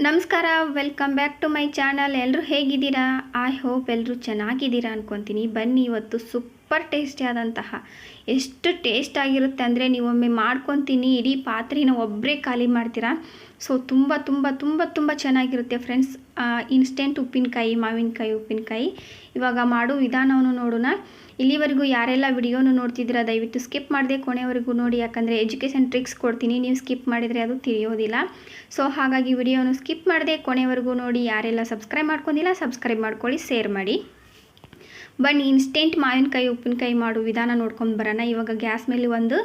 ನಮಸ್ಕಾರ welcome back to my channel ಎಲ್ಲರೂ ಹೇಗಿದ್ದೀರಾ? ಐ ಹೋಪ್ ಎಲ್ಲರೂ ಚೆನ್ನಾಗಿದ್ದೀರಾ ಅನ್ಕೊತೀನಿ. ಬನ್ನಿ, ಇವತ್ತು ಸೂಪರ್ ಟೇಸ್ಟಿ ಆದಂತಹ. ಎಷ್ಟು ಟೇಸ್ಟ್ ಆಗಿರುತ್ತೆ ಅಂದರೆ ನೀವೊಮ್ಮೆ ಮಾಡ್ಕೊತೀನಿ, ಇಡೀ ಪಾತ್ರೆನ ಒಬ್ಬರೇ ಖಾಲಿ ಮಾಡ್ತೀರಾ? ಸೊ ತುಂಬ ತುಂಬ ತುಂಬ ತುಂಬ ಚೆನ್ನಾಗಿರುತ್ತೆ ಫ್ರೆಂಡ್ಸ್ ಇನ್ಸ್ಟೆಂಟ್ ಉಪ್ಪಿನಕಾಯಿ, ಮಾವಿನಕಾಯಿ ಉಪ್ಪಿನಕಾಯಿ. ಇವಾಗ ಮಾಡೋ ವಿಧಾನವನ್ನು ನೋಡೋಣ. ಇಲ್ಲಿವರೆಗೂ ಯಾರೆಲ್ಲ ವಿಡಿಯೋನು ನೋಡ್ತಿದ್ದೀರಾ, ದಯವಿಟ್ಟು ಸ್ಕಿಪ್ ಮಾಡದೆ ಕೊನೆವರೆಗೂ ನೋಡಿ. ಯಾಕಂದರೆ ಎಜುಕೇಷನ್ ಟ್ರಿಕ್ಸ್ ಕೊಡ್ತೀನಿ, ನೀವು ಸ್ಕಿಪ್ ಮಾಡಿದರೆ ಅದು ತಿಳಿಯೋದಿಲ್ಲ. ಸೊ ಹಾಗಾಗಿ ವಿಡಿಯೋನು ಸ್ಕಿಪ್ ಮಾಡದೆ ಕೊನೆವರೆಗೂ ನೋಡಿ. ಯಾರೆಲ್ಲ ಸಬ್ಸ್ಕ್ರೈಬ್ ಮಾಡ್ಕೊಂಡಿಲ್ಲ ಸಬ್ಸ್ಕ್ರೈಬ್ ಮಾಡ್ಕೊಳ್ಳಿ ಶೇರ್ ಮಾಡಿ. ಬನ್ನಿ ಇನ್ಸ್ಟೆಂಟ್ ಮಾವಿನಕಾಯಿ ಉಪ್ಪಿನಕಾಯಿ ಮಾಡೋ, ವಿಧಾನ ನೋಡ್ಕೊಂಡು ಬರೋಣ. ಇವಾಗ ಗ್ಯಾಸ್ ಮೇಲೆ ಒಂದು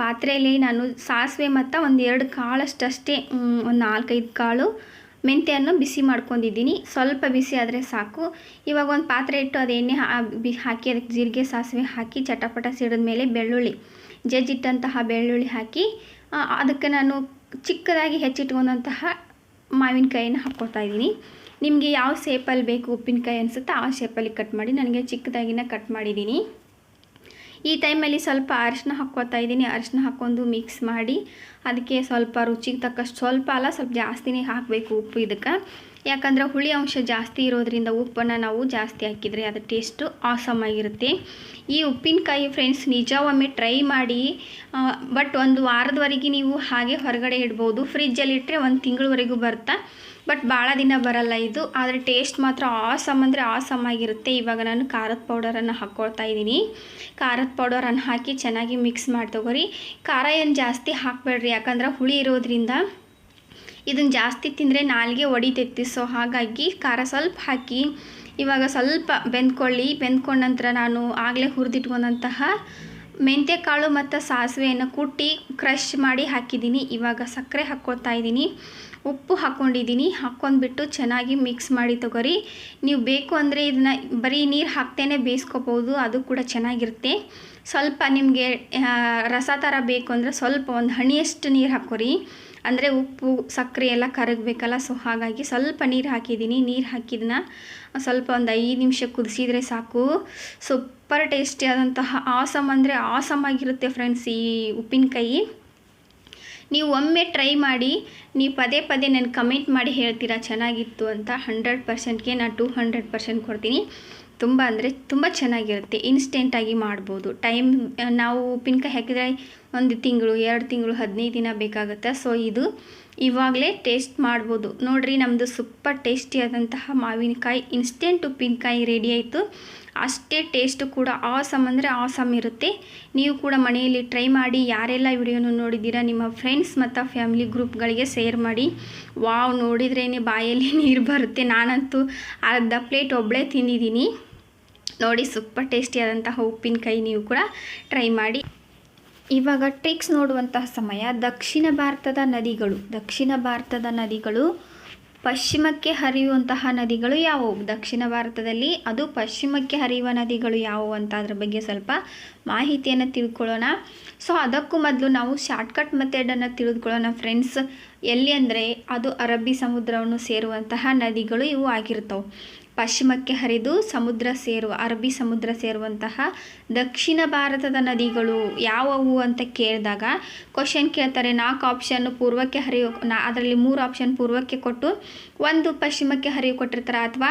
ಪಾತ್ರೆಯಲ್ಲಿ ನಾನು ಸಾಸಿವೆ ಮತ್ತು ಒಂದು ಎರಡು ಕಾಳಷ್ಟಷ್ಟೇ ಒಂದು ನಾಲ್ಕೈದು ಕಾಳು ಮೆಂತ್ಯನ್ನು ಬಿಸಿ ಮಾಡ್ಕೊಂಡಿದ್ದೀನಿ. ಸ್ವಲ್ಪ ಬಿಸಿ ಆದರೆ ಸಾಕು. ಇವಾಗ ಒಂದು ಪಾತ್ರೆ ಇಟ್ಟು ಅದು ಎಣ್ಣೆ ಹಾಕಿ, ಅದಕ್ಕೆ ಜೀರಿಗೆ, ಸಾಸಿವೆ ಹಾಕಿ, ಚಟಪಟ ಸಿಡಿದ ಮೇಲೆ ಬೆಳ್ಳುಳ್ಳಿ, ಜಜ್ಜಿಟ್ಟಂತಹ ಬೆಳ್ಳುಳ್ಳಿ ಹಾಕಿ ಅದಕ್ಕೆ ನಾನು ಚಿಕ್ಕದಾಗಿ ಹೆಚ್ಚಿಟ್ಕೊಂಡಂತಹ ಮಾವಿನಕಾಯಿನ ಹಾಕ್ಕೊಳ್ತಾ ಇದ್ದೀನಿ. ನಿಮಗೆ ಯಾವ ಶೇಪಲ್ಲಿ ಬೇಕು ಉಪ್ಪಿನಕಾಯಿ ಅನಿಸುತ್ತೋ ಆ ಶೇಪಲ್ಲಿ ಕಟ್ ಮಾಡಿ, ನನಗೆ ಚಿಕ್ಕದಾಗಿನ ಕಟ್ ಮಾಡಿದ್ದೀನಿ ಈ ಟೈಮಲ್ಲಿ ಸ್ವಲ್ಪ ಅರಿಶಿನ ಹಾಕ್ಕೋತಾ ಇದ್ದೀನಿ. ಅರಿಶಿನ ಹಾಕ್ಕೊಂಡು ಮಿಕ್ಸ್ ಮಾಡಿ, ಅದಕ್ಕೆ ಸ್ವಲ್ಪ ರುಚಿಗೆ ತಕ್ಕಷ್ಟು ಸ್ವಲ್ಪ ಅಲ್ಲ, ಸ್ವಲ್ಪ ಜಾಸ್ತಿನೇ ಹಾಕಬೇಕು ಉಪ್ಪು ಇದಕ್ಕೆ. ಯಾಕಂದರೆ ಹುಳಿ ಅಂಶ ಜಾಸ್ತಿ ಇರೋದ್ರಿಂದ ಉಪ್ಪನ್ನು ನಾವು ಜಾಸ್ತಿ ಹಾಕಿದರೆ ಅದು ಟೇಸ್ಟು ಆಸಮ್ ಆಗಿರುತ್ತೆ. ಈ ಉಪ್ಪಿನಕಾಯಿ ಫ್ರೆಂಡ್ಸ್ ನಿಜ ಒಮ್ಮೆ ಟ್ರೈ ಮಾಡಿ ಬಟ್ ಒಂದು ವಾರದವರೆಗೆ ನೀವು ಹಾಗೆ ಹೊರಗಡೆ ಇಡ್ಬೋದು. ಫ್ರಿಜ್ಜಲ್ಲಿ ಇಟ್ಟರೆ ಒಂದು ತಿಂಗಳವರೆಗೂ ಬರ್ತಾ ಬಟ್ ಭಾಳ ದಿನ ಬರಲ್ಲ ಇದು. ಆದರೆ ಟೇಸ್ಟ್ ಮಾತ್ರ ಆಸಮ್ ಅಂದರೆ ಆಸಮ್ ಆಗಿರುತ್ತೆ. ಇವಾಗ ನಾನು ಖಾರದ ಪೌಡರನ್ನು ಹಾಕ್ಕೊಳ್ತಾ ಇದ್ದೀನಿ. ಖಾರದ ಪೌಡರನ್ನು ಹಾಕಿ ಚೆನ್ನಾಗಿ ಮಿಕ್ಸ್ ಮಾಡಿ ತಗೋರಿ ಖಾರ ಏನು ಜಾಸ್ತಿ ಹಾಕಬೇಡ್ರಿ, ಯಾಕಂದ್ರೆ ಹುಳಿ ಇರೋದ್ರಿಂದ ಇದನ್ನು ಜಾಸ್ತಿ ತಿಂದರೆ ನಾಲಿಗೆ ಒಡಿತೈತಿ. ಸೊ ಹಾಗಾಗಿ ಖಾರ ಸ್ವಲ್ಪ ಹಾಕಿ, ಇವಾಗ ಸ್ವಲ್ಪ ಬೆಂದ್ಕೊಳ್ಳಿ. ಬೆಂದ್ಕೊಂಡ ನಂತರ ನಾನು ಆಗಲೇ ಹುರಿದಿಟ್ಕೊಂಡಂತಹ ಮೆಂತ್ಯ ಕಾಳು ಮತ್ತು ಸಾಸಿವೆಯನ್ನು ಕುಟ್ಟಿ ಕ್ರಷ್ ಮಾಡಿ ಹಾಕಿದ್ದೀನಿ. ಇವಾಗ ಸಕ್ಕರೆ ಹಾಕ್ಕೊಳ್ತಾ ಇದ್ದೀನಿ. ಉಪ್ಪು ಹಾಕ್ಕೊಂಡಿದ್ದೀನಿ ಹಾಕ್ಕೊಂಡ್ಬಿಟ್ಟು ಚೆನ್ನಾಗಿ ಮಿಕ್ಸ್ ಮಾಡಿ ತೊಗೋರಿ. ನೀವು ಬೇಕು ಅಂದರೆ ಇದನ್ನ ಬರೀ ನೀರು ಹಾಕ್ತೇನೆ ಬೇಯಿಸ್ಕೊಬೋದು ಅದು ಕೂಡ ಚೆನ್ನಾಗಿರುತ್ತೆ. ಸ್ವಲ್ಪ ನಿಮಗೆ ರಸ ಥರ ಬೇಕು ಅಂದರೆ ಸ್ವಲ್ಪ ಒಂದು ಹಣಿಯಷ್ಟು ನೀರು ಹಾಕೋರಿ ಅಂದರೆ ಉಪ್ಪು, ಸಕ್ಕರೆ ಎಲ್ಲ ಕರಗಬೇಕಲ್ಲ ಸೊ ಹಾಗಾಗಿ ಸ್ವಲ್ಪ ನೀರು ಹಾಕಿದ್ದೀನಿ. ನೀರು ಹಾಕಿದನ್ನ ಸ್ವಲ್ಪ ಒಂದು ಐದು ನಿಮಿಷ ಕುದಿಸಿದರೆ ಸಾಕು. ಸೂಪರ್ ಟೇಸ್ಟಿ ಆದಂತಹ ಆಸಮ್ ಅಂದರೆ ಆಸಮ್ ಆಗಿರುತ್ತೆ ಫ್ರೆಂಡ್ಸ್ ಈ ಉಪ್ಪಿನಕಾಯಿ. ನೀವು ಒಮ್ಮೆ ಟ್ರೈ ಮಾಡಿ, ನೀವು ಪದೇ ಪದೇ ನನಗೆ ಕಮೆಂಟ್ ಮಾಡಿ ಹೇಳ್ತೀರಾ, ಚೆನ್ನಾಗಿತ್ತು ಅಂತ. ಹಂಡ್ರೆಡ್ ಪರ್ಸೆಂಟ್ಗೆ ನಾನು ಟೂ ಹಂಡ್ರೆಡ್ ಪರ್ಸೆಂಟ್ ಕೊಡ್ತೀನಿ. ತುಂಬ ಅಂದರೆ ತುಂಬ ಚೆನ್ನಾಗಿರುತ್ತೆ. ಇನ್ಸ್ಟೆಂಟಾಗಿ ಮಾಡ್ಬೋದು. ಟೈಮ್ ನಾವು ಉಪ್ಪಿನಕಾಯಿ ಹಾಕಿದರೆ ಒಂದು ತಿಂಗಳು, ಎರಡು ತಿಂಗಳು, ಹದಿನೈದು ದಿನ ಬೇಕಾಗುತ್ತೆ? ಸೊ ಇದು ಇವಾಗಲೇ ಟೇಸ್ಟ್ ಮಾಡ್ಬೋದು. ನೋಡಿರಿ ನಮ್ಮದು ಸೂಪರ್ ಟೇಸ್ಟಿಯಾದಂತಹ ಮಾವಿನಕಾಯಿ ಇನ್ಸ್ಟೆಂಟ್ ಉಪ್ಪಿನಕಾಯಿ ರೆಡಿ ಆಯಿತು. ಅಷ್ಟೇ ಟೇಸ್ಟು ಕೂಡ ಆಸಮ್ ಅಂದರೆ ಆಸಮ್ ಇರುತ್ತೆ. ನೀವು ಕೂಡ ಮನೆಯಲ್ಲಿ ಟ್ರೈ ಮಾಡಿ, ಯಾರೆಲ್ಲ ವಿಡಿಯೋನು ನೋಡಿದ್ದೀರಾ, ನಿಮ್ಮ ಫ್ರೆಂಡ್ಸ್ ಮತ್ತು ಫ್ಯಾಮಿಲಿ ಗ್ರೂಪ್ಗಳಿಗೆ ಶೇರ್ ಮಾಡಿ. ವಾವ್ ನೋಡಿದ್ರೇ ಬಾಯಲ್ಲಿ ನೀರು ಬರುತ್ತೆ. ನಾನಂತೂ ಅರ್ಧ ಪ್ಲೇಟ್ ಒಬ್ಬಳೇ ತಿಂದಿದ್ದೀನಿ. ನೋಡಿ, ಸೂಪರ್ ಟೇಸ್ಟಿಯಾದಂತಹ ಉಪ್ಪಿನಕಾಯಿ ನೀವು ಕೂಡ ಟ್ರೈ ಮಾಡಿ. ಇವಾಗ ಟ್ರಿಕ್ಸ್ ನೋಡುವಂತಹ ಸಮಯ ದಕ್ಷಿಣ ಭಾರತದ ನದಿಗಳು. ದಕ್ಷಿಣ ಭಾರತದ ನದಿಗಳು ಪಶ್ಚಿಮಕ್ಕೆ ಹರಿಯುವಂತಹ ನದಿಗಳು ಯಾವುವು? ದಕ್ಷಿಣ ಭಾರತದಲ್ಲಿ ಅದು ಪಶ್ಚಿಮಕ್ಕೆ ಹರಿಯುವ ನದಿಗಳು ಯಾವುವು ಅಂತ ಅದ್ರ ಬಗ್ಗೆ ಸ್ವಲ್ಪ ಮಾಹಿತಿಯನ್ನು ತಿಳ್ಕೊಳ್ಳೋಣ. ಸೊ ಅದಕ್ಕೂ ಮೊದಲು ನಾವು ಶಾರ್ಟ್ಕಟ್ ಮೆಥಡನ್ನು ತಿಳಿದುಕೊಳ್ಳೋಣ ಫ್ರೆಂಡ್ಸ್ ಎಲ್ಲಿ ಅಂದರೆ ಅದು ಅರಬ್ಬಿ ಸಮುದ್ರವನ್ನು ಸೇರುವಂತಹ ನದಿಗಳು ಇವು ಆಗಿರ್ತವೆ. ಪಶ್ಚಿಮಕ್ಕೆ ಹರಿದು ಸಮುದ್ರ ಸೇರುವ, ಅರಬ್ಬಿ ಸಮುದ್ರ ಸೇರುವಂತಹ ದಕ್ಷಿಣ ಭಾರತದ ನದಿಗಳು ಯಾವುವು ಅಂತ ಕೇಳಿದಾಗ ಕ್ವಶನ್ ಕೇಳ್ತಾರೆ. ನಾಲ್ಕು ಆಪ್ಷನ್ ಪೂರ್ವಕ್ಕೆ ಹರಿಯೋ, ನಾ ಅದರಲ್ಲಿ ಮೂರು ಆಪ್ಷನ್ ಪೂರ್ವಕ್ಕೆ ಕೊಟ್ಟು ಒಂದು ಪಶ್ಚಿಮಕ್ಕೆ ಹರಿವು ಕೊಟ್ಟಿರ್ತಾರೆ ಅಥವಾ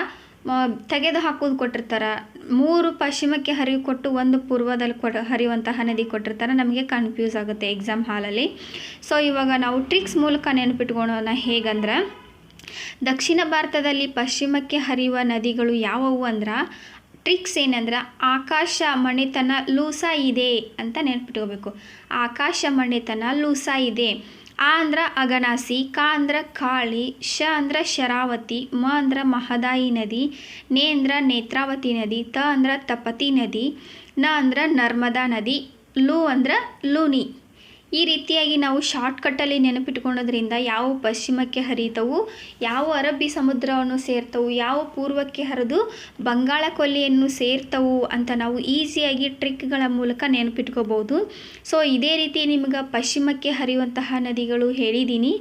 ತೆಗೆದು ಹಾಕೋದು ಕೊಟ್ಟಿರ್ತಾರೆ. ಮೂರು ಪಶ್ಚಿಮಕ್ಕೆ ಹರಿವು ಕೊಟ್ಟು ಒಂದು ಪೂರ್ವದಲ್ಲಿ ಕೊಡ ಹರಿಯುವಂತಹ ನದಿ ಕೊಟ್ಟಿರ್ತಾರೆ. ನಮಗೆ ಕನ್ಫ್ಯೂಸ್ ಆಗುತ್ತೆ ಎಕ್ಸಾಮ್ ಹಾಲಲ್ಲಿ ಸೊ ಇವಾಗ ನಾವು ಟ್ರಿಕ್ಸ್ ಮೂಲಕ ನೆನಪಿಟ್ಕೊಳೋಣ ಹೇಗಂದ್ರೆ ದಕ್ಷಿಣ ಭಾರತದಲ್ಲಿ ಪಶ್ಚಿಮಕ್ಕೆ ಹರಿಯುವ ನದಿಗಳು ಯಾವುವು ಅಂದ್ರೆ ಟ್ರಿಕ್ಸ್ ಏನಂದ್ರೆ, ಆಕಾಶ ಮಣೆತನ ಲೂಸ ಇದೆ ಅಂತ ನೆನ್ಪಿಟ್ಕೋಬೇಕು. ಆಕಾಶ ಮಣೆತನ ಲೂಸ ಇದೆ. ಆ ಅಂದ್ರೆ ಅಗನಾಸಿ, ಕ ಅಂದ್ರೆ ಕಾಳಿ, ಶ ಅಂದ್ರೆ ಶರಾವತಿ, ಮ ಅಂದ್ರೆ ಮಹದಾಯಿ ನದಿ, ನೇ ಅಂದ್ರೆ ನೇತ್ರಾವತಿ ನದಿ, ತ ಅಂದ್ರೆ ತಪತಿ ನದಿ, ನ ಅಂದ್ರೆ ನರ್ಮದಾ ನದಿ, ಲೂ ಅಂದ್ರೆ ಲೂನಿ. ಈ ರೀತಿಯಾಗಿ ನಾವು ಶಾರ್ಟ್ಕಟ್ಟಲ್ಲಿ ನೆನಪಿಟ್ಕೊಳ್ಳೋದ್ರಿಂದ ಯಾವ ಪಶ್ಚಿಮಕ್ಕೆ ಹರಿತವು, ಯಾವ ಅರಬ್ಬಿ ಸಮುದ್ರವನ್ನು ಸೇರ್ತವು, ಯಾವ ಪೂರ್ವಕ್ಕೆ ಹರಿದು ಬಂಗಾಳ ಕೊಲ್ಲಿಯನ್ನು ಸೇರ್ತವು ಅಂತ ನಾವು ಈಸಿಯಾಗಿ ಟ್ರಿಕ್ಗಳ ಮೂಲಕ ನೆನಪಿಟ್ಕೋಬೋದು. ಸೊ, ಇದೇ ರೀತಿ ನಿಮ್ಗೆ ಪಶ್ಚಿಮಕ್ಕೆ ಹರಿಯುವಂತಹ ನದಿಗಳು ಹೇಳಿದ್ದೀನಿ.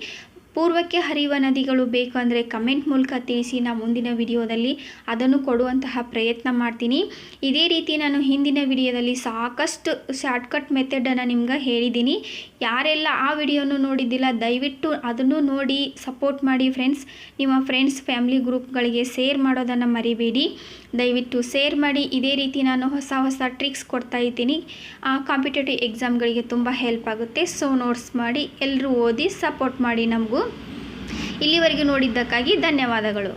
ಪೂರ್ವಕ್ಕೆ ಹರಿಯುವ ನದಿಗಳು ಬೇಕು ಅಂದರೆ ಕಮೆಂಟ್ ಮೂಲಕ ತಿಳಿಸಿ ನಾ ಮುಂದಿನ ವಿಡಿಯೋದಲ್ಲಿ ಅದನ್ನು ಕೊಡುವಂತಹ ಪ್ರಯತ್ನ ಮಾಡ್ತೀನಿ. ಇದೇ ರೀತಿ ನಾನು ಹಿಂದಿನ ವಿಡಿಯೋದಲ್ಲಿ ಸಾಕಷ್ಟು ಶಾರ್ಟ್ಕಟ್ ಮೆಥಡನ್ನು ನಿಮ್ಗೆ ಹೇಳಿದ್ದೀನಿ. ಯಾರೆಲ್ಲ ಆ ವಿಡಿಯೋನು ನೋಡಿದ್ದಿಲ್ಲ, ದಯವಿಟ್ಟು ಅದನ್ನು ನೋಡಿ ಸಪೋರ್ಟ್ ಮಾಡಿ ಫ್ರೆಂಡ್ಸ್ ನಿಮ್ಮ ಫ್ರೆಂಡ್ಸ್ ಫ್ಯಾಮಿಲಿ ಗ್ರೂಪ್ಗಳಿಗೆ ಶೇರ್ ಮಾಡೋದನ್ನು ಮರಿಬೇಡಿ. ದಯವಿಟ್ಟು ಶೇರ್ ಮಾಡಿ. ಇದೇ ರೀತಿ ನಾನು ಹೊಸ ಹೊಸ ಟ್ರಿಕ್ಸ್ ಕೊಡ್ತಾ ಇದ್ದೀನಿ. ಕಾಂಪಿಟೇಟಿವ್ ಎಕ್ಸಾಮ್ಗಳಿಗೆ ತುಂಬ ಹೆಲ್ಪ್ ಆಗುತ್ತೆ. ಸೊ ನೋಟ್ಸ್ ಮಾಡಿ ಎಲ್ಲರೂ ಓದಿ ಸಪೋರ್ಟ್ ಮಾಡಿ ನಮಗೂ. ಇಲ್ಲಿವರೆಗೂ ನೋಡಿದ್ದಕ್ಕಾಗಿ ಧನ್ಯವಾದಗಳು.